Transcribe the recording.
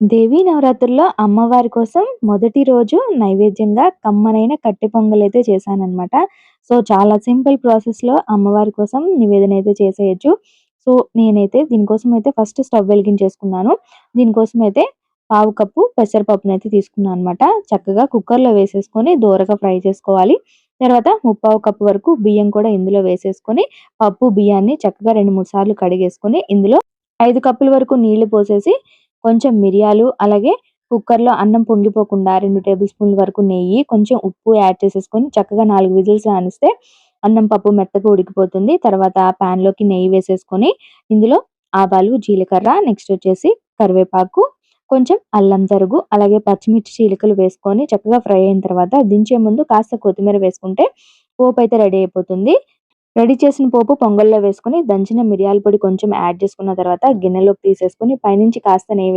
దేవీ నవరాత్రుల్లో అమ్మవారి కోసం మొదటి రోజు నైవేద్యంగా కమ్మనైన కట్టె అయితే చేశానమాట సో, చాలా సింపుల్ ప్రాసెస్‌లో అమ్మవారి కోసం నివేదన అయితే చేసేయొచ్చు. సో, నేనైతే దీనికోసం అయితే ఫస్ట్ స్టవ్ వెలిగించేసుకున్నాను. దీనికోసం అయితే పావు కప్పు పెసరపప్పునైతే తీసుకున్నాను అనమాట. చక్కగా కుక్కర్‌లో వేసేసుకొని దోరగా ఫ్రై చేసుకోవాలి. తర్వాత ముప్పావు కప్పు వరకు బియ్యం కూడా ఇందులో వేసేసుకొని పప్పు, బియ్యాన్ని చక్కగా 2, 3 సార్లు కడిగేసుకొని ఇందులో ఐదు కప్పుల వరకు నీళ్ళు పోసేసి కొంచెం మిరియాలు అలాగే కుక్కర్‌లో అన్నం పొంగిపోకుండా రెండు టేబుల్ స్పూన్ల వరకు నెయ్యి, కొంచెం ఉప్పు యాడ్ చేసేసుకొని చక్కగా నాలుగు విజిల్స్ రానిస్తే అన్నం పప్పు మెత్తగా ఉడికిపోతుంది. తర్వాత పాన్‌లోకి నెయ్యి వేసేసుకొని ఇందులో ఆవాలు, జీలకర్ర నెక్స్ట్ వచ్చేసి కరివేపాకు, కొంచెం అల్లం తరుగు, అలాగే పచ్చిమిర్చి చీలికలు వేసుకొని చక్కగా ఫ్రై అయిన తర్వాత దించే ముందు కాస్త కొత్తిమీర వేసుకుంటే పోపు అయితే రెడీ అయిపోతుంది. రెడీ చేసిన పోపు పొంగల్లో వేసుకొని దంచిన మిరియాల పొడి కొంచెం యాడ్ చేసుకున్న తర్వాత గిన్నెలోకి తీసేసుకొని పైనుంచి కాస్త నెయ్యి